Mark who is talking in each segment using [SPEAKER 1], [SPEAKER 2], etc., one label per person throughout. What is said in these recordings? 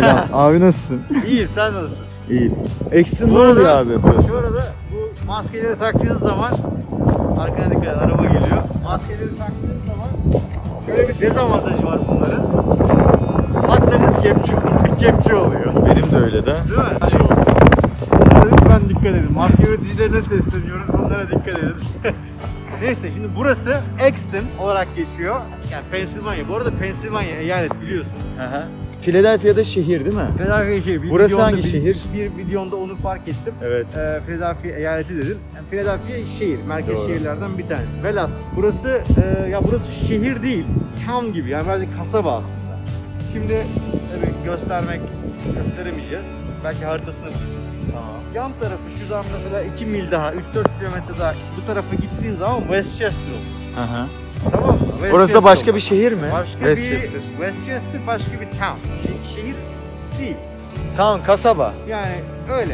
[SPEAKER 1] Selam. abi nasılsın?
[SPEAKER 2] İyiyim sen nasılsın?
[SPEAKER 1] İyi. Exton ne oluyor abi burası?
[SPEAKER 2] Şu arada bu maskeleri taktığınız zaman arkana dikkat et, araba geliyor. Maskeleri taktığınız zaman şöyle bir dezavantajı var bunların. Kulaklarınız kepçe, kepçe oluyor.
[SPEAKER 1] Benim de öyle de.
[SPEAKER 2] Değil mi? Hani lütfen dikkat edin. Maske üreticilerine sesleniyoruz. Bunlara dikkat edin. Neyse şimdi burası Exton olarak geçiyor. Yani Pennsylvania. Bu arada Pennsylvania eyalet biliyorsun.
[SPEAKER 1] Aha. Philadelphia'da şehir değil mi?
[SPEAKER 2] Philadelphia şehir. Bir
[SPEAKER 1] Burası
[SPEAKER 2] videonda-
[SPEAKER 1] hangi
[SPEAKER 2] bir-
[SPEAKER 1] şehir?
[SPEAKER 2] Bir videonda onu fark ettim.
[SPEAKER 1] Evet.
[SPEAKER 2] Ee, Philadelphia eyaleti dedim. Yani Philadelphia şehir, merkez
[SPEAKER 1] Doğru.
[SPEAKER 2] şehirlerden bir tanesi. Velas. Burası e, ya burası şehir değil, town gibi yani birazcık kasaba aslında. Şimdi tabii göstermek gösteremeyeceğiz. Belki haritasını bulursun.
[SPEAKER 1] Tamam.
[SPEAKER 2] Yan tarafı şuradan mesela 2 mil daha, 3-4 kilometre daha bu tarafa gittiğin zaman Westchester olur.
[SPEAKER 1] Aha.
[SPEAKER 2] Tamam mı?
[SPEAKER 1] Orası da başka bir şehir mi?
[SPEAKER 2] Başka
[SPEAKER 1] Westchester.
[SPEAKER 2] bir Westchester başka bir town. Şe- Şehir değil.
[SPEAKER 1] Tamam kasaba.
[SPEAKER 2] Yani öyle.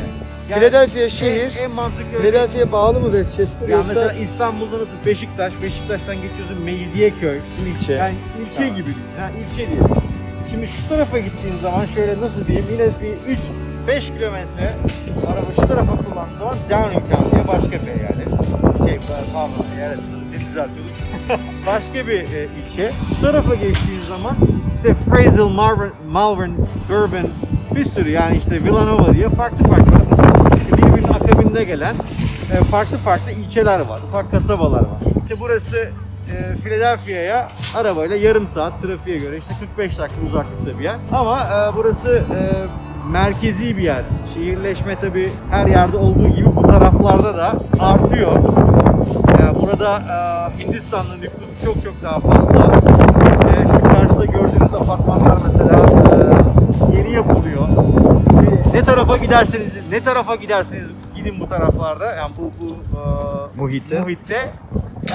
[SPEAKER 2] Yani
[SPEAKER 1] Philadelphia
[SPEAKER 2] en,
[SPEAKER 1] şehir.
[SPEAKER 2] en mantıklı örnek-
[SPEAKER 1] Philadelphia bağlı mı Westchester
[SPEAKER 2] Ya
[SPEAKER 1] yoksa
[SPEAKER 2] mesela İstanbul'da nasıl Beşiktaş, Beşiktaş'tan geçiyorsun Mecidiyeköy.
[SPEAKER 1] ilçe?
[SPEAKER 2] Yani ilçe
[SPEAKER 1] Tamam.
[SPEAKER 2] gibi düşün. Ha, ilçe diye. Şimdi şu tarafa gittiğin zaman şöyle nasıl diyeyim yine bir 3 5 kilometre araba şu tarafa kullandığın zaman Downingtown diye başka bir eyalet. Şey, pardon eyalet seni düzeltiyorduk. başka bir e, ilçe. Şu tarafa geçtiğin zaman işte Frazel, Malvern, Malvern, Bourbon bir sürü yani işte Villanova diye farklı farklı birbirinin akabinde gelen e, farklı farklı ilçeler var, ufak kasabalar var. İşte burası e, Philadelphia'ya arabayla yarım saat trafiğe göre işte 45 dakika uzaklıkta bir yer. Ama e, burası e, merkezi bir yer. Şehirleşme tabi her yerde olduğu gibi bu taraflarda da artıyor. E, burada e, Hindistanlı nüfusu çok çok daha fazla. E, şu karşıda gördüğünüz apartmanlar mesela e, yeni yapılıyor. Şey, Ne tarafa giderseniz, ne tarafa giderseniz gidin bu taraflarda. Yani bu bu e,
[SPEAKER 1] Muhitte.
[SPEAKER 2] muhitte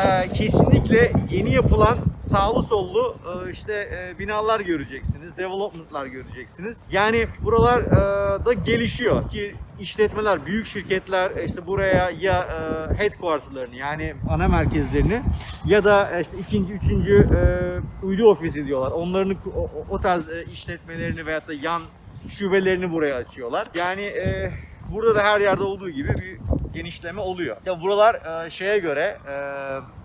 [SPEAKER 2] e, kesinlikle yeni yapılan sağlı sollu e, işte e, binalar göreceksiniz, development'lar göreceksiniz. Yani buralar e, da gelişiyor ki işletmeler, büyük şirketler e, işte buraya ya e, headquarter'larını yani ana merkezlerini ya da e, işte ikinci, üçüncü e, uydu ofisi diyorlar. Onların o, o- tarz e, işletmelerini veyahut da yan şubelerini buraya açıyorlar. Yani e, burada da her yerde olduğu gibi bir genişleme oluyor. Ya buralar e, şeye göre,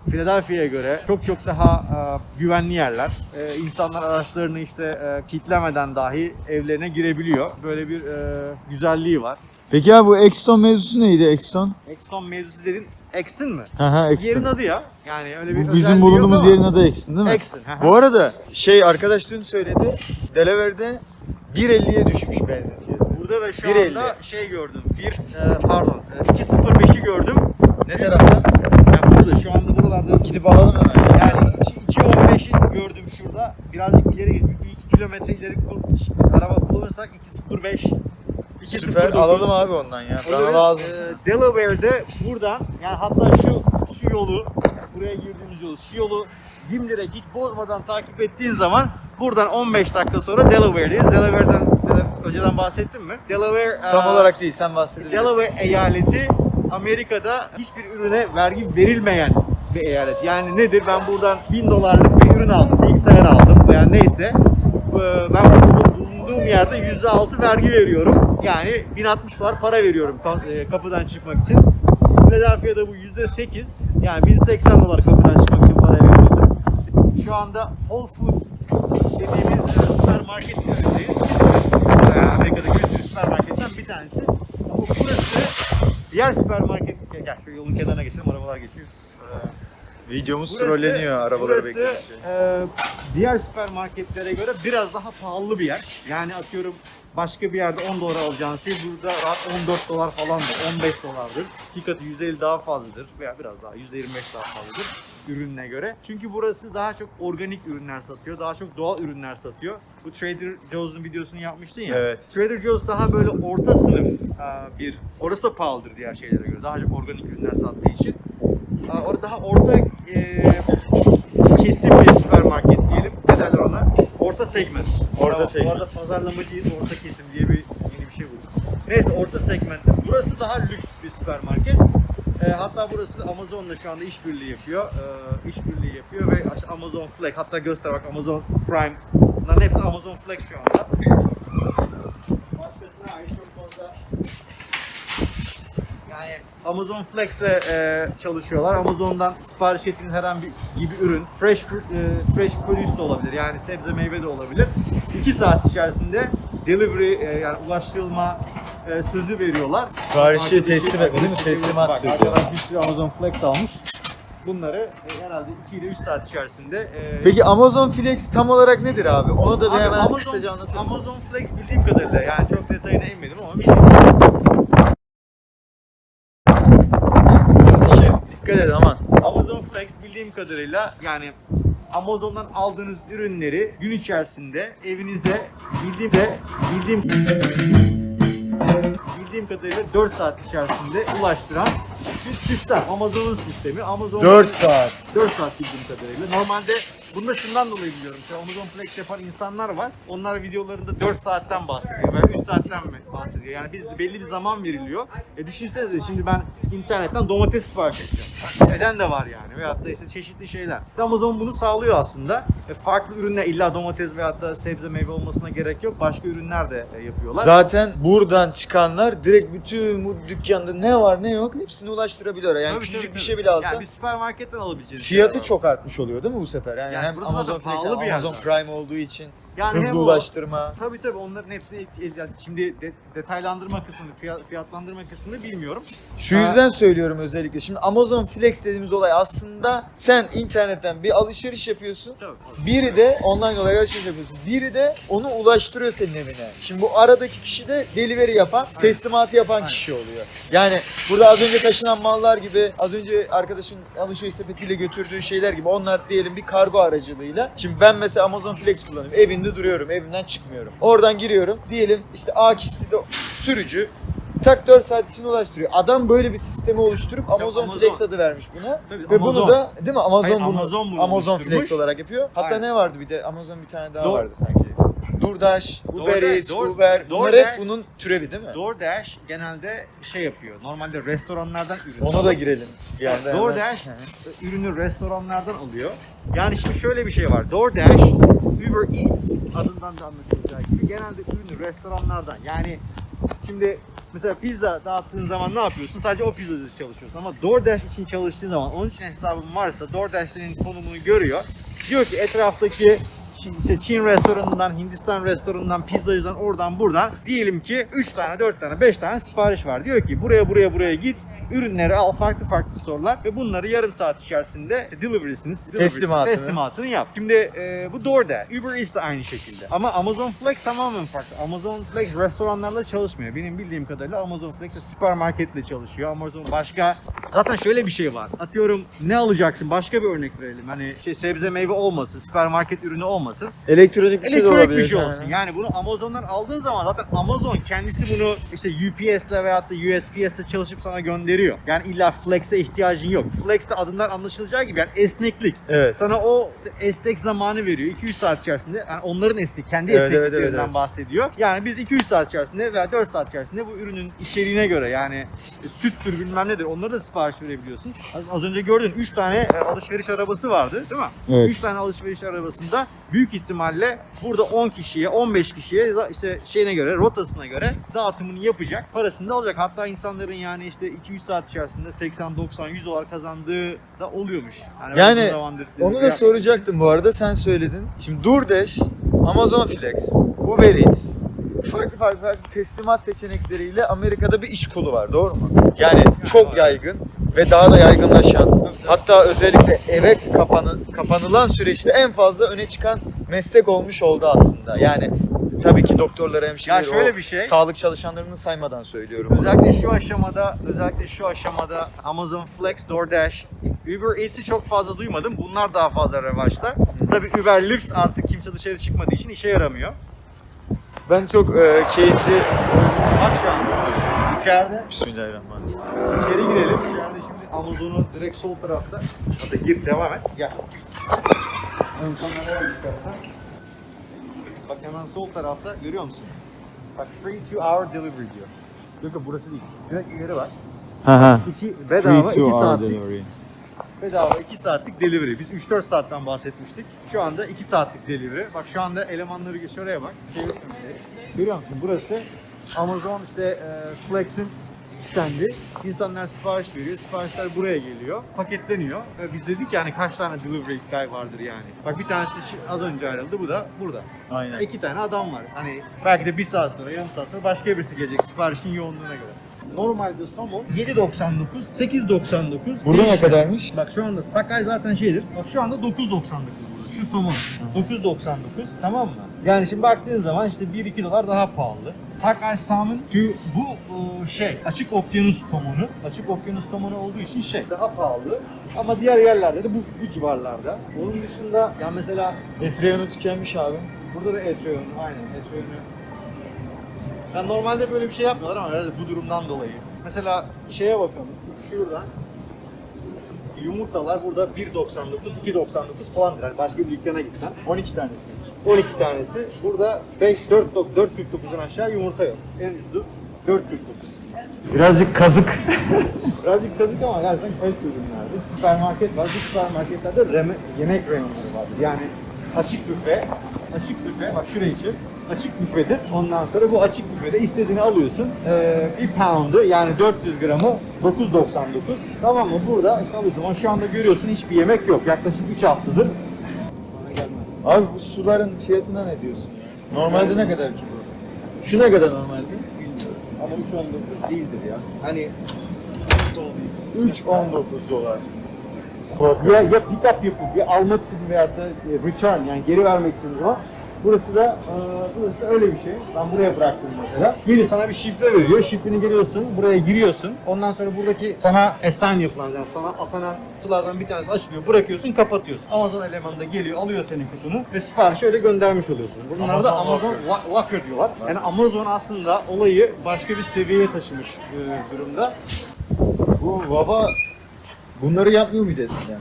[SPEAKER 2] e, Philadelphia'ya göre çok çok daha e, güvenli yerler. E, insanlar araçlarını işte e, kilitlemeden dahi evlerine girebiliyor. Böyle bir e, güzelliği var.
[SPEAKER 1] Peki abi bu Exton mevzusu neydi Exton?
[SPEAKER 2] Exxon mevzusu dedin, Exxon mı?
[SPEAKER 1] Aha
[SPEAKER 2] Yerin
[SPEAKER 1] Exton.
[SPEAKER 2] adı ya. Yani öyle bir
[SPEAKER 1] Bu bizim bulunduğumuz yerin adı Exton değil mi?
[SPEAKER 2] Exton. hı hı.
[SPEAKER 1] Bu arada şey arkadaş dün söyledi. Delaware'de 1.50'ye düşmüş benzin fiyatı.
[SPEAKER 2] Burada da şu
[SPEAKER 1] 1.50.
[SPEAKER 2] anda şey gördüm. Bir, e, pardon, e, 2.05'i gördüm.
[SPEAKER 1] Ne tarafta?
[SPEAKER 2] Yani burada şu anda buralarda
[SPEAKER 1] Gidip alalım hemen.
[SPEAKER 2] Yani 2.15'i gördüm şurada. Birazcık ileri gidip bir 2 kilometre ileri kul- araba kullanırsak 2.05
[SPEAKER 1] Süper alalım abi ondan ya. Bana lazım.
[SPEAKER 2] Ee, Delaware'de buradan yani hatta şu şu yolu buraya girdiğimiz yolu şu yolu dimdirek hiç bozmadan takip ettiğin zaman buradan 15 dakika sonra Delaware'deyiz. Delaware'den Dela- önceden bahsettim mi? Delaware
[SPEAKER 1] Tam
[SPEAKER 2] e,
[SPEAKER 1] olarak değil sen bahsedebilirsin.
[SPEAKER 2] Delaware eyaleti Amerika'da hiçbir ürüne vergi verilmeyen bir eyalet. Yani nedir? Ben buradan 1000 dolarlık bir ürün aldım, bilgisayar aldım veya neyse. Ben bu- bulunduğum yerde %6 vergi veriyorum. Yani 1060 dolar para veriyorum ka- kapıdan çıkmak için. Philadelphia'da bu %8. Yani 1080 dolar kapıdan çıkmak için para veriyorsun. Şu anda Whole Foods dediğimiz süpermarket önündeyiz. E, Amerika'daki bir sürü süpermarketten bir tanesi. Ama burası diğer süpermarket... Gel, şu yolun kenarına geçelim arabalar geçiyor.
[SPEAKER 1] Videomuz
[SPEAKER 2] Burası-
[SPEAKER 1] trolleniyor arabaları
[SPEAKER 2] burası,
[SPEAKER 1] bekledikçe.
[SPEAKER 2] e, diğer süpermarketlere göre biraz daha pahalı bir yer. Yani atıyorum başka bir yerde 10 dolar alacağın şey burada rahat 14 dolar falandır, 15 dolardır. İki katı 150 daha fazladır veya biraz daha 125 daha fazladır ürününe göre. Çünkü burası daha çok organik ürünler satıyor, daha çok doğal ürünler satıyor. Bu Trader Joe's'un videosunu yapmıştın ya.
[SPEAKER 1] Evet.
[SPEAKER 2] Trader Joe's daha böyle orta sınıf e, bir, orası da pahalıdır diğer şeylere göre. Daha çok organik ürünler sattığı için. Aa, Orada daha orta e, kesim bir süpermarket diyelim. Ne derler ona? Orta segment.
[SPEAKER 1] Orta
[SPEAKER 2] Tamam,
[SPEAKER 1] segment.
[SPEAKER 2] Bu arada pazarlamacıyız, orta kesim diye bir yeni bir şey bulduk. Neyse orta segment. Burası daha lüks bir süpermarket. E, hatta burası Amazon'la şu anda işbirliği yapıyor. E, işbirliği yapıyor ve işte Amazon Flex. Hatta göster bak Amazon Prime. Bunların hepsi Amazon Flex şu anda. hiç çok fazla Amazon Flex'le e, çalışıyorlar. Amazon'dan sipariş ettiğiniz herhangi bir gibi ürün, fresh e, fresh produce de olabilir. Yani sebze meyve de olabilir. 2 saat içerisinde delivery e, yani ulaştırılma e, sözü veriyorlar.
[SPEAKER 1] Siparişi teslim etme değil mi? Teslimat sözü.
[SPEAKER 2] Arkadaş bir sürü Amazon Flex almış. Bunları e, herhalde 2 ile 3 saat içerisinde e,
[SPEAKER 1] Peki Amazon Flex tam olarak nedir abi? Onu da bir hemen
[SPEAKER 2] Amazon-
[SPEAKER 1] kısaca anlatır mısın?
[SPEAKER 2] Amazon Flex bildiğim kadarıyla yani çok detayına inmedim ama bildiğim
[SPEAKER 1] dikkat et aman.
[SPEAKER 2] Amazon Flex bildiğim kadarıyla yani Amazon'dan aldığınız ürünleri gün içerisinde evinize bildiğimde bildiğim bildiğim kadarıyla 4 saat içerisinde ulaştıran bir sistem. Amazon'un sistemi. Amazon
[SPEAKER 1] 4 saat.
[SPEAKER 2] 4 saat bildiğim kadarıyla. Normalde bunu da şundan dolayı biliyorum. İşte Amazon Flex yapan insanlar var. Onlar videolarında 4 saatten bahsediyor. Ben 3 saatten mi bahsediyor. Yani biz belli bir zaman veriliyor. E düşünsenize şimdi ben internetten domates sipariş edeceğim. Neden de var yani. Veyahut da işte çeşitli şeyler. Amazon bunu sağlıyor aslında. E farklı ürünler illa domates veyahut da sebze meyve olmasına gerek yok. Başka ürünler de e, yapıyorlar.
[SPEAKER 1] Zaten buradan çıkanlar direkt bütün bu dükkanda ne var ne yok hepsini ulaştırabiliyor. Yani
[SPEAKER 2] Tabii,
[SPEAKER 1] küçücük
[SPEAKER 2] tabii,
[SPEAKER 1] bir şey bile alsan
[SPEAKER 2] Yani bir süpermarketten alabileceğiniz
[SPEAKER 1] fiyatı çok artmış oluyor değil mi bu sefer? Yani,
[SPEAKER 2] Yani
[SPEAKER 1] hem
[SPEAKER 2] burası
[SPEAKER 1] Amazon
[SPEAKER 2] zaten pahalı bir yer
[SPEAKER 1] Amazon. Prime olduğu için
[SPEAKER 2] Yani hem o-. Tabii tabii onların hepsini et- yani şimdi de- detaylandırma kısmını, fiyat- fiyatlandırma kısmını bilmiyorum.
[SPEAKER 1] Şu
[SPEAKER 2] Ha.
[SPEAKER 1] yüzden söylüyorum özellikle. Şimdi Amazon Flex dediğimiz olay aslında sen internetten bir alışveriş yapıyorsun.
[SPEAKER 2] Tabii.
[SPEAKER 1] Biri de online olarak alışveriş yapıyorsun. Biri de onu ulaştırıyor senin evine. Şimdi bu aradaki kişi de delivery yapan, teslimatı yapan
[SPEAKER 2] Aynen.
[SPEAKER 1] kişi oluyor. Yani burada az önce taşınan mallar gibi, az önce arkadaşın alışveriş sepetiyle götürdüğü şeyler gibi onlar diyelim bir kargo aracılığıyla. Şimdi ben mesela Amazon Flex kullanıyorum. Evimde duruyorum, evimden çıkmıyorum. Oradan giriyorum. Diyelim işte A kişisi de sürücü. Tak 4 saat için ulaştırıyor. Adam böyle bir sistemi oluşturup Amazon,
[SPEAKER 2] Amazon.
[SPEAKER 1] Flex adı vermiş buna.
[SPEAKER 2] Tabii,
[SPEAKER 1] Ve
[SPEAKER 2] Amazon.
[SPEAKER 1] bunu da değil mi Amazon
[SPEAKER 2] Hayır,
[SPEAKER 1] bunu
[SPEAKER 2] Amazon bunu
[SPEAKER 1] Amazon. Flex olarak yapıyor. Hatta
[SPEAKER 2] Aynen.
[SPEAKER 1] ne vardı bir de Amazon bir tane daha
[SPEAKER 2] Doğru.
[SPEAKER 1] vardı sanki. DoorDash, Uber
[SPEAKER 2] DoorDash,
[SPEAKER 1] Eats,
[SPEAKER 2] Door-
[SPEAKER 1] Uber. Bunlar
[SPEAKER 2] DoorDash-
[SPEAKER 1] hep bunun türevi değil mi?
[SPEAKER 2] DoorDash genelde şey yapıyor. Normalde restoranlardan ürün.
[SPEAKER 1] Ona da girelim. Bir anda hemen.
[SPEAKER 2] DoorDash ürünü restoranlardan alıyor. Yani şimdi şöyle bir şey var. DoorDash, Uber Eats adından da anlaşılacağı gibi genelde ürünü restoranlardan yani şimdi mesela pizza dağıttığın zaman ne yapıyorsun? Sadece o pizzacı çalışıyorsun ama DoorDash için çalıştığın zaman onun için hesabın varsa DoorDash'ın konumunu görüyor. Diyor ki etraftaki Çin- işte Çin restoranından, Hindistan restoranından, pizzacıdan, oradan buradan diyelim ki 3 tane, 4 tane, 5 tane sipariş var. Diyor ki buraya buraya buraya git, ürünleri al farklı farklı storelar ve bunları yarım saat içerisinde delivery'sini,
[SPEAKER 1] Teslimatını.
[SPEAKER 2] teslimatını yap. Şimdi e, bu DoorDash, Uber Eats de aynı şekilde. Ama Amazon Flex tamamen farklı. Amazon Flex restoranlarla çalışmıyor. Benim bildiğim kadarıyla Amazon Flex süpermarketle çalışıyor. Amazon başka Zaten şöyle bir şey var. Atıyorum ne alacaksın? Başka bir örnek verelim. Hani şey sebze meyve olmasın, süpermarket ürünü olmasın.
[SPEAKER 1] Elektronik bir şey de
[SPEAKER 2] Elektronik
[SPEAKER 1] olabilir.
[SPEAKER 2] bir şey olsun. Yani bunu Amazon'dan aldığın zaman zaten Amazon kendisi bunu işte UPS'le veyahut da USPS'le çalışıp sana gönderiyor. Yani illa Flex'e ihtiyacın yok. Flex de adından anlaşılacağı gibi yani esneklik.
[SPEAKER 1] Evet.
[SPEAKER 2] Sana o esnek zamanı veriyor. 2-3 saat içerisinde. Yani onların esnek, kendi
[SPEAKER 1] Evet, evet,
[SPEAKER 2] esnekliklerinden
[SPEAKER 1] evet, evet.
[SPEAKER 2] bahsediyor. Yani biz 2-3 saat içerisinde veya 4 saat içerisinde bu ürünün içeriğine göre yani süttür bilmem nedir onları da sipariş verebiliyorsun. Az, az önce gördün 3 tane e, alışveriş arabası vardı değil mi?
[SPEAKER 1] Evet.
[SPEAKER 2] 3 tane alışveriş arabasında büyük ihtimalle burada 10 kişiye 15 kişiye işte şeyine göre rotasına göre dağıtımını yapacak. Parasını da alacak. Hatta insanların yani işte 2-3 saat içerisinde 80 90 100 dolar kazandığı da oluyormuş.
[SPEAKER 1] Yani
[SPEAKER 2] zamandır
[SPEAKER 1] Onu da soracaktım bu arada sen söyledin. Şimdi DoorDash, Amazon Flex, Uber Eats farklı farklı, farklı teslimat seçenekleriyle Amerika'da bir iş kolu var doğru mu? Yani çok yaygın ve daha da yaygınlaşan hatta özellikle eve kapanı, kapanılan süreçte en fazla öne çıkan meslek olmuş oldu aslında. Yani tabii ki doktorlar, hemşireler,
[SPEAKER 2] Ya şöyle
[SPEAKER 1] o
[SPEAKER 2] bir şey.
[SPEAKER 1] sağlık çalışanlarını saymadan söylüyorum.
[SPEAKER 2] Özellikle şu aşamada, özellikle şu aşamada Amazon Flex, DoorDash, Uber Eats'i çok fazla duymadım. Bunlar daha fazla revaçta. Tabii Uber Lyft artık kimse dışarı çıkmadığı için işe yaramıyor.
[SPEAKER 1] Ben çok e, keyifli...
[SPEAKER 2] Bak şu an içeride
[SPEAKER 1] Bismillahirrahmanirrahim.
[SPEAKER 2] İçeri girelim. İçeride şimdi Amazon'un direkt sol tarafta. Hadi gir devam et. Gel. Ön kameraya istersen. Bak hemen sol tarafta görüyor musun? Bak free to hour delivery diyor. Yok yok burası değil. Direkt ileri bak. İki, bedava 2 saatlik. Bedava 2 saatlik delivery. Biz 3-4 saatten bahsetmiştik. Şu anda 2 saatlik delivery. Bak şu anda elemanları şuraya bak. Şey, görüyor musun? Burası Amazon işte e, Flex'in stendi. İnsanlar sipariş veriyor. Siparişler buraya geliyor. Paketleniyor. Ve biz dedik yani kaç tane delivery guy vardır yani. Bak bir tanesi şi- az önce ayrıldı. Bu da burada.
[SPEAKER 1] Aynen.
[SPEAKER 2] İki tane adam var. Hani belki de bir saat sonra, yarım saat sonra başka birisi gelecek siparişin yoğunluğuna göre. Normalde somon 7.99, 8.99.
[SPEAKER 1] Burada ne
[SPEAKER 2] değişiyor.
[SPEAKER 1] kadarmış?
[SPEAKER 2] Bak şu anda Sakai zaten şeydir. Bak şu anda 9.99 burada. Şu somon. 9.99 tamam mı? Yani şimdi baktığın zaman işte 1-2 dolar daha pahalı. Sakai Salmon şu bu e, şey açık okyanus somonu. Açık okyanus somonu olduğu için şey daha pahalı. Ama diğer yerlerde de bu, bu civarlarda. Onun dışında ya mesela
[SPEAKER 1] Etreyonu tükenmiş abi.
[SPEAKER 2] Burada da Etreon, aynen Etreon'u. Yani normalde böyle bir şey yapmıyorlar ama herhalde bu durumdan dolayı. Mesela şeye bakalım, şuradan yumurtalar burada 1.99, 2.99 falandır. Yani başka bir dükkana gitsen
[SPEAKER 1] 12 tanesi.
[SPEAKER 2] 12 tanesi. Burada 5, 4, 4.49'un aşağı yumurta yok. En ucuzu 4.49.
[SPEAKER 1] Birazcık kazık.
[SPEAKER 2] Birazcık kazık ama gerçekten kalite ürünlerdi. Süpermarket var. Bu süpermarketlerde reme- yemek reyonları vardır. Yani açık büfe, açık büfe, bak şurayı çek. Açık büfedir. Ondan sonra bu açık büfede istediğini alıyorsun. Ee, bir pound'u yani 400 gramı 9.99. Tamam mı? Burada işte alıyorsun. Ama şu anda görüyorsun hiçbir yemek yok. Yaklaşık 3 haftadır.
[SPEAKER 1] Abi bu suların fiyatına ne diyorsun? Normalde ne kadar ki bu? Şu ne kadar normalde?
[SPEAKER 2] Bilmiyorum. Ama 3.19 değildir ya. Hani
[SPEAKER 1] 3.19 dolar.
[SPEAKER 2] Ya, ya pick up yapıp ya almak istediğin veyahut da e, return yani geri vermek istediğin zaman burası da e, burası da öyle bir şey. Ben buraya bıraktım mesela. Geri sana bir şifre veriyor. Şifreni giriyorsun, buraya giriyorsun. Ondan sonra buradaki sana assign yapılan yani sana atanan kutulardan bir tanesi açılıyor. Bırakıyorsun, kapatıyorsun. Amazon elemanı da geliyor, alıyor senin kutunu ve siparişi öyle göndermiş oluyorsun. Bunlar da
[SPEAKER 1] Amazon
[SPEAKER 2] Amazon Lo- Locker diyorlar. Yani Amazon aslında olayı başka bir seviyeye taşımış e, durumda.
[SPEAKER 1] Bu baba bunları yapmıyor muydu eskiden?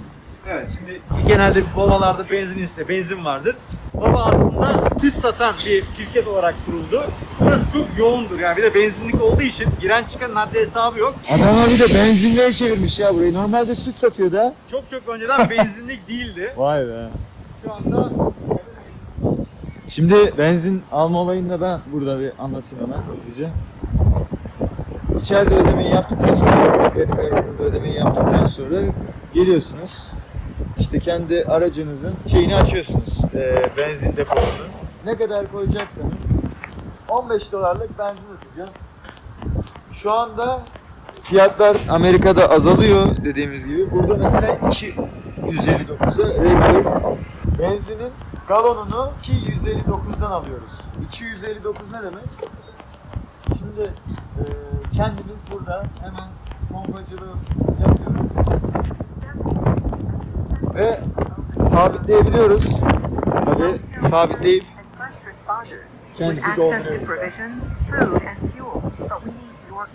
[SPEAKER 2] Evet şimdi genelde babalarda benzin iste, benzin vardır. Baba aslında süt satan bir şirket olarak kuruldu. Burası çok yoğundur yani bir de benzinlik olduğu için giren çıkan haddi hesabı yok.
[SPEAKER 1] Adamlar bir de benzinliğe çevirmiş ya burayı. Normalde süt satıyor da.
[SPEAKER 2] Çok çok önceden benzinlik değildi.
[SPEAKER 1] Vay be.
[SPEAKER 2] Şu anda
[SPEAKER 1] Şimdi benzin alma olayını da ben burada bir anlatayım hemen hızlıca. İçeride ödemeyi yaptıktan sonra, kredi kartınızı ödemeyi yaptıktan sonra geliyorsunuz. İşte kendi aracınızın şeyini açıyorsunuz, eee, benzin deposunu. Ne kadar koyacaksanız 15 dolarlık benzin atacağım. Şu anda fiyatlar Amerika'da azalıyor dediğimiz gibi. Burada mesela 2.159'a regular benzinin galonunu 259'dan alıyoruz. 259 ne demek? Şimdi e, kendimiz burada hemen pompacılığı yapıyoruz. Ve sabitleyebiliyoruz. Tabii sabitleyip Kendisi dolduruyor.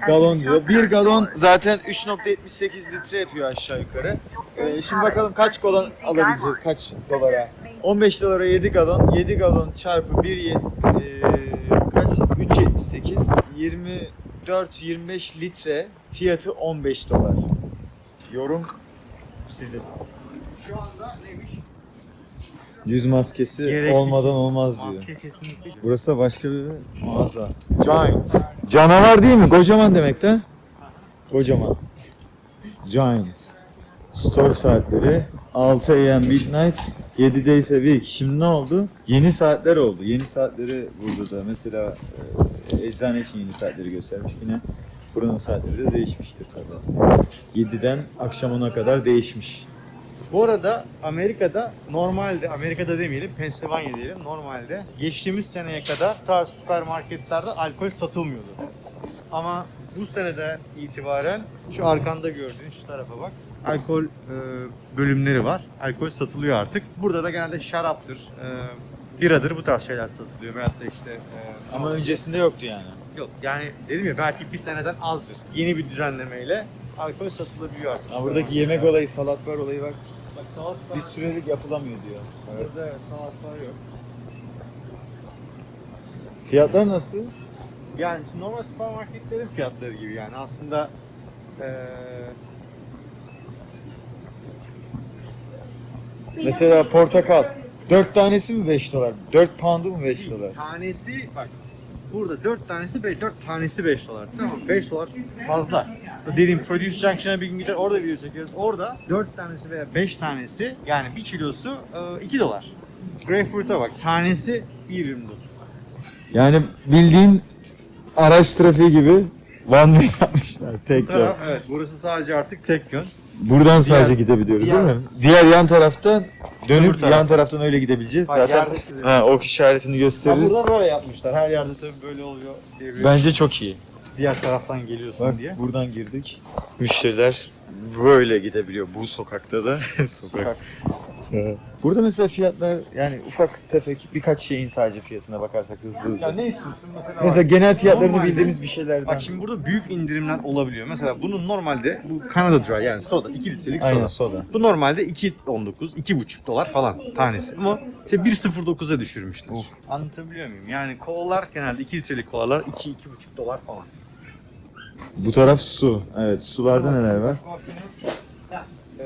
[SPEAKER 1] galon diyor. Bir galon zaten 3.78 litre yapıyor aşağı yukarı. Ee, şimdi bakalım kaç galon alabileceğiz, kaç dolara? 15 dolara 7 galon, 7 galon çarpı 1 ye- e, kaç? 3.78, 24-25 litre fiyatı 15 dolar. Yorum sizin.
[SPEAKER 2] şu anda neymiş?
[SPEAKER 1] Yüz maskesi
[SPEAKER 2] Gerekli.
[SPEAKER 1] olmadan olmaz diyor.
[SPEAKER 2] Maske kesinlikle.
[SPEAKER 1] Burası da başka bir mağaza. Giant. Canavar değil mi? Kocaman demek de. Kocaman. Giant. Store saatleri 6 a.m. midnight 7 days a week. Şimdi ne oldu? Yeni saatler oldu. Yeni saatleri burada da mesela e, eczane için yeni saatleri göstermiş. Yine buranın saatleri de değişmiştir tabii. 7'den akşam 10'a kadar değişmiş.
[SPEAKER 2] Bu arada Amerika'da normalde, Amerika'da demeyelim, Pennsylvania diyelim. Normalde geçtiğimiz seneye kadar tarz süpermarketlerde alkol satılmıyordu. Ama bu seneden itibaren şu arkanda gördüğün şu tarafa bak. Alkol e, bölümleri var. Alkol satılıyor artık. Burada da genelde şaraptır, e, biradır bu tarz şeyler satılıyor. Veyahut da işte e,
[SPEAKER 1] Ama öncesinde yoktu yani.
[SPEAKER 2] yok. Yani dedim ya belki bir seneden azdır. Yeni bir düzenlemeyle alkol satılabiliyor artık.
[SPEAKER 1] Ha, buradaki yemek olayı, salatlar olayı bak
[SPEAKER 2] Bak salat
[SPEAKER 1] bir sürelik yapılamıyor diyor. Evet.
[SPEAKER 2] Burada evet, salatlar yok.
[SPEAKER 1] Fiyatlar nasıl?
[SPEAKER 2] Yani normal süpermarketlerin fiyatları gibi yani aslında eee
[SPEAKER 1] Mesela portakal. 4 tanesi mi 5 dolar? 4 poundu mu 5 dolar?
[SPEAKER 2] tanesi bak Burada 4 tanesi 5, 4 tanesi 5 dolar. Tamam 5 dolar fazla. Dediğim Produce Junction'a bir gün gider orada video çekiyoruz. Orada 4 tanesi veya 5 tanesi yani 1 kilosu e, 2 dolar. Grapefruit'a bak tanesi 1.29.
[SPEAKER 1] Yani bildiğin araç trafiği gibi one way yapmışlar. Tek yol.
[SPEAKER 2] taraf evet burası sadece artık tek yön.
[SPEAKER 1] Buradan sadece
[SPEAKER 2] Diğer-
[SPEAKER 1] gidebiliyoruz
[SPEAKER 2] diğer-
[SPEAKER 1] değil mi? Diğer yan taraftan dönüp
[SPEAKER 2] Öbür taraf.
[SPEAKER 1] yan taraftan öyle gidebileceğiz.
[SPEAKER 2] Hayır,
[SPEAKER 1] Zaten
[SPEAKER 2] yerdeki-
[SPEAKER 1] ha, ok işaretini
[SPEAKER 2] Ha,
[SPEAKER 1] gösteririz.
[SPEAKER 2] burada böyle yapmışlar. Her yerde tabii böyle oluyor. diye bir-
[SPEAKER 1] Bence çok iyi.
[SPEAKER 2] Diğer taraftan geliyorsun
[SPEAKER 1] Bak
[SPEAKER 2] diye.
[SPEAKER 1] buradan girdik. Müşteriler böyle gidebiliyor bu sokakta da. Sokak.
[SPEAKER 2] Sokak.
[SPEAKER 1] Evet. Burada mesela fiyatlar yani ufak tefek birkaç şeyin sadece fiyatına bakarsak hızlı hızlı.
[SPEAKER 2] Ya ne istiyorsun mesela?
[SPEAKER 1] Mesela
[SPEAKER 2] bak,
[SPEAKER 1] genel fiyatlarını
[SPEAKER 2] Normalde-
[SPEAKER 1] bildiğimiz bir şeylerden.
[SPEAKER 2] Bak şimdi burada büyük indirimler olabiliyor. Mesela bunun normalde bu Canada Dry yani soda 2 litrelik soda.
[SPEAKER 1] Aynen soda.
[SPEAKER 2] Bu normalde 2.19, 2.5 dolar falan tanesi. Ama işte 1.09'a düşürmüşler.
[SPEAKER 1] Of.
[SPEAKER 2] Anlatabiliyor muyum? Yani kolalar genelde 2 litrelik kolalar 2-2.5 dolar falan.
[SPEAKER 1] Bu taraf su. Evet sularda neler var?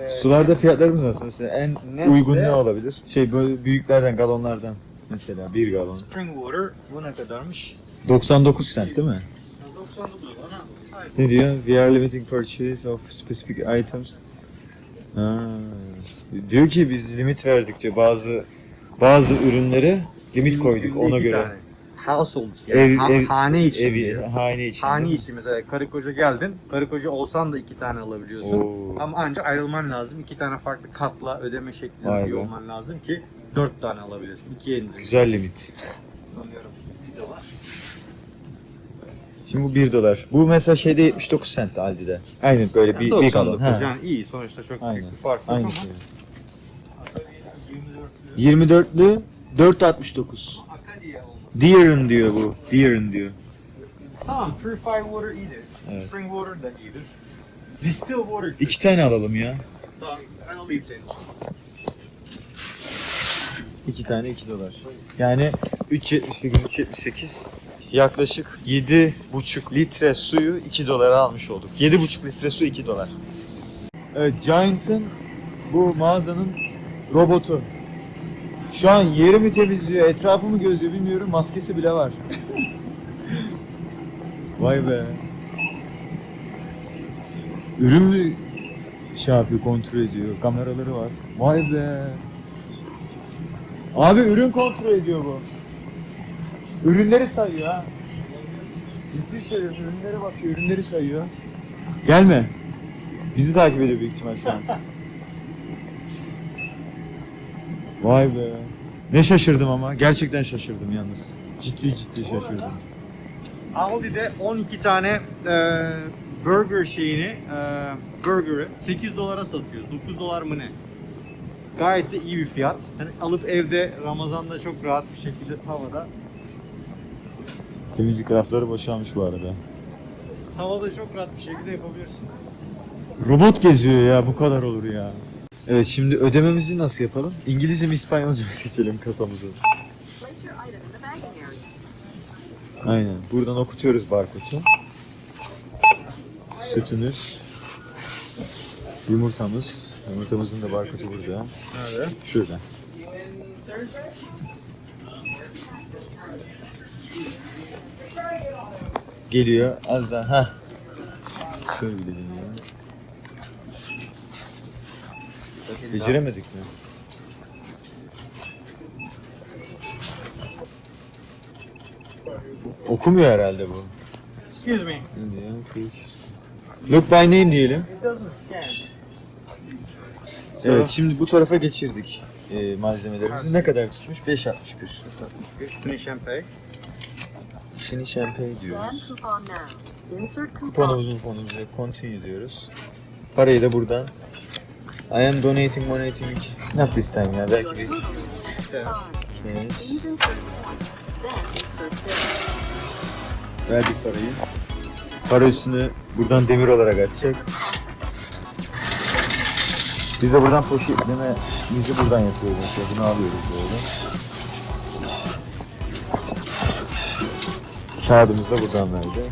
[SPEAKER 1] Sularda fiyatlarımız nasıl? Mesela en
[SPEAKER 2] Nestle-
[SPEAKER 1] uygun ne olabilir? Şey böyle büyüklerden galonlardan mesela bir galon.
[SPEAKER 2] Spring Water bu ne kadarmış?
[SPEAKER 1] 99 cent değil mi?
[SPEAKER 2] 99 dolar.
[SPEAKER 1] Ne diyor? We are limiting purchase of specific items. Ha. Diyor ki biz limit verdik diyor bazı bazı ürünlere limit koyduk ona göre.
[SPEAKER 2] Household yani
[SPEAKER 1] Ev-
[SPEAKER 2] ha-
[SPEAKER 1] ev-
[SPEAKER 2] hane.
[SPEAKER 1] Evi,
[SPEAKER 2] diyor.
[SPEAKER 1] hane için.
[SPEAKER 2] Hane için mesela karı koca geldin. Karı koca olsan da iki tane alabiliyorsun.
[SPEAKER 1] Oo.
[SPEAKER 2] Ama ancak ayrılman lazım. İki tane farklı katla ödeme şeklinde
[SPEAKER 1] be.
[SPEAKER 2] olman lazım ki dört tane alabilirsin. İkiye indirim.
[SPEAKER 1] Güzel limit.
[SPEAKER 2] Sanıyorum. Bir dolar.
[SPEAKER 1] Şimdi bu 1 dolar. Bu mesela şeyde 79 cent Aldi'de. Aynen böyle bir, bir.
[SPEAKER 2] 99.
[SPEAKER 1] Ha.
[SPEAKER 2] Yani iyi sonuçta çok
[SPEAKER 1] Aynen.
[SPEAKER 2] büyük bir fark yok
[SPEAKER 1] Aynı
[SPEAKER 2] ama.
[SPEAKER 1] şey. 24'lü 4.69. Deer'ın diyor bu. Deer'ın diyor.
[SPEAKER 2] Tamam, purified water iyidir.
[SPEAKER 1] Evet.
[SPEAKER 2] Spring water da iyidir. Distilled water.
[SPEAKER 1] İki tane alalım ya.
[SPEAKER 2] Tamam, ben alayım senin için.
[SPEAKER 1] İki tane 2 dolar. Yani 3.78 3.78 yaklaşık 7,5 litre suyu 2 dolara almış olduk. 7,5 litre su 2 dolar. Evet Giant'ın bu mağazanın robotu. Şu an yerimi temizliyor, etrafımı gözlüyor bilmiyorum maskesi bile var. Vay be. Ürün mü şey yapıyor, kontrol ediyor. Kameraları var. Vay be. Abi ürün kontrol ediyor bu. Ürünleri sayıyor ha. Ciddi söylüyorum ürünlere bakıyor, ürünleri sayıyor. Gelme. Bizi takip ediyor büyük ihtimal şu an. Vay be. Ne şaşırdım ama. Gerçekten şaşırdım yalnız. Ciddi ciddi şaşırdım.
[SPEAKER 2] Aldi'de 12 tane e, burger şeyini, e, burger'ı 8 dolara satıyor. 9 dolar mı ne? Gayet de iyi bir fiyat. Hani alıp evde Ramazan'da çok rahat bir şekilde tavada
[SPEAKER 1] Temizlik rafları boşalmış bu arada.
[SPEAKER 2] tavada çok rahat bir şekilde yapabilirsin.
[SPEAKER 1] Robot geziyor ya bu kadar olur ya. Evet şimdi ödememizi nasıl yapalım? İngilizce mi İspanyolca mı seçelim kasamızı? Aynen. Buradan okutuyoruz barkodu. Sütümüz. Yumurtamız. Yumurtamızın da barkodu burada.
[SPEAKER 2] Nerede?
[SPEAKER 1] Şurada. Geliyor. Az daha. Heh. Şöyle gidelim ya. Beceremedik mi? Okumuyor herhalde bu.
[SPEAKER 2] Excuse me.
[SPEAKER 1] Look by name diyelim.
[SPEAKER 2] It doesn't scan.
[SPEAKER 1] Evet şimdi bu tarafa geçirdik e, malzemelerimizi. Ne kadar tutmuş? 5.61.
[SPEAKER 2] Finish and pay.
[SPEAKER 1] Şimdi şampanya
[SPEAKER 3] Scan
[SPEAKER 1] diyoruz.
[SPEAKER 3] coupon now. Insert coupon.
[SPEAKER 1] Kuponumuzun fonumuza continue diyoruz. Parayı da buradan. I am donating, donating. Not this time ya. Belki bir...
[SPEAKER 3] Bill.
[SPEAKER 1] Verdik parayı. Para üstünü buradan demir olarak atacak. Biz de buradan poşetlememizi buradan yapıyoruz mesela. Bunu alıyoruz böyle. Kağıdımızı da buradan verdi.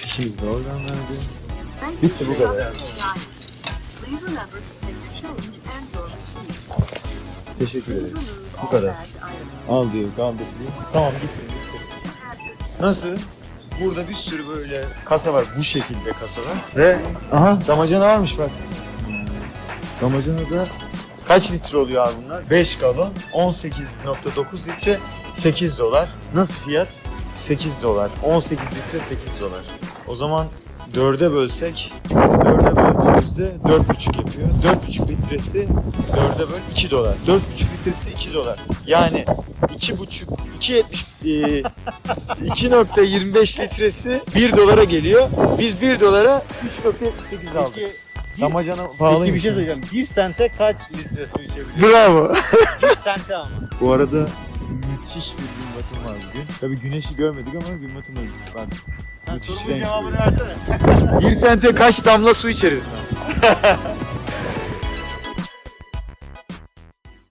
[SPEAKER 1] Fişimizi de oradan verdi. Bitti, bu kadar. Teşekkür
[SPEAKER 3] remove
[SPEAKER 1] Bu kadar. Al diyor, kaldır diyor. Tamam gitti. gitti. Nasıl? Burada bir sürü böyle kasa var. Bu şekilde kasalar. Ve aha damacana varmış bak. Damacana da kaç litre oluyor abi bunlar? 5 galon, 18.9 litre, 8 dolar. Nasıl fiyat? 8 dolar. 18 litre 8 dolar. O zaman 4'e bölsek, 4'e böldüğümüzde 4,5 yapıyor. 4,5 litresi 4'e böl 2 dolar. 4,5 litresi 2 dolar. Yani 2,5 2,70 e, 2.25 litresi 1 dolara geliyor. Biz 1 dolara 3.78 aldık.
[SPEAKER 2] Peki, bir,
[SPEAKER 1] Damacana
[SPEAKER 2] peki
[SPEAKER 1] pahalıymış.
[SPEAKER 2] bir şey söyleyeceğim. 1 sente kaç litre su içebiliyorsun?
[SPEAKER 1] Bravo.
[SPEAKER 2] 1 sente ama.
[SPEAKER 1] Bu arada müthiş bir gün batımı var bugün. Tabii güneşi görmedik ama gün batımı var.
[SPEAKER 2] Sen
[SPEAKER 1] Müthiş
[SPEAKER 2] sorunun
[SPEAKER 1] renk
[SPEAKER 2] cevabını versene.
[SPEAKER 1] Bir sente kaç damla su içeriz mi?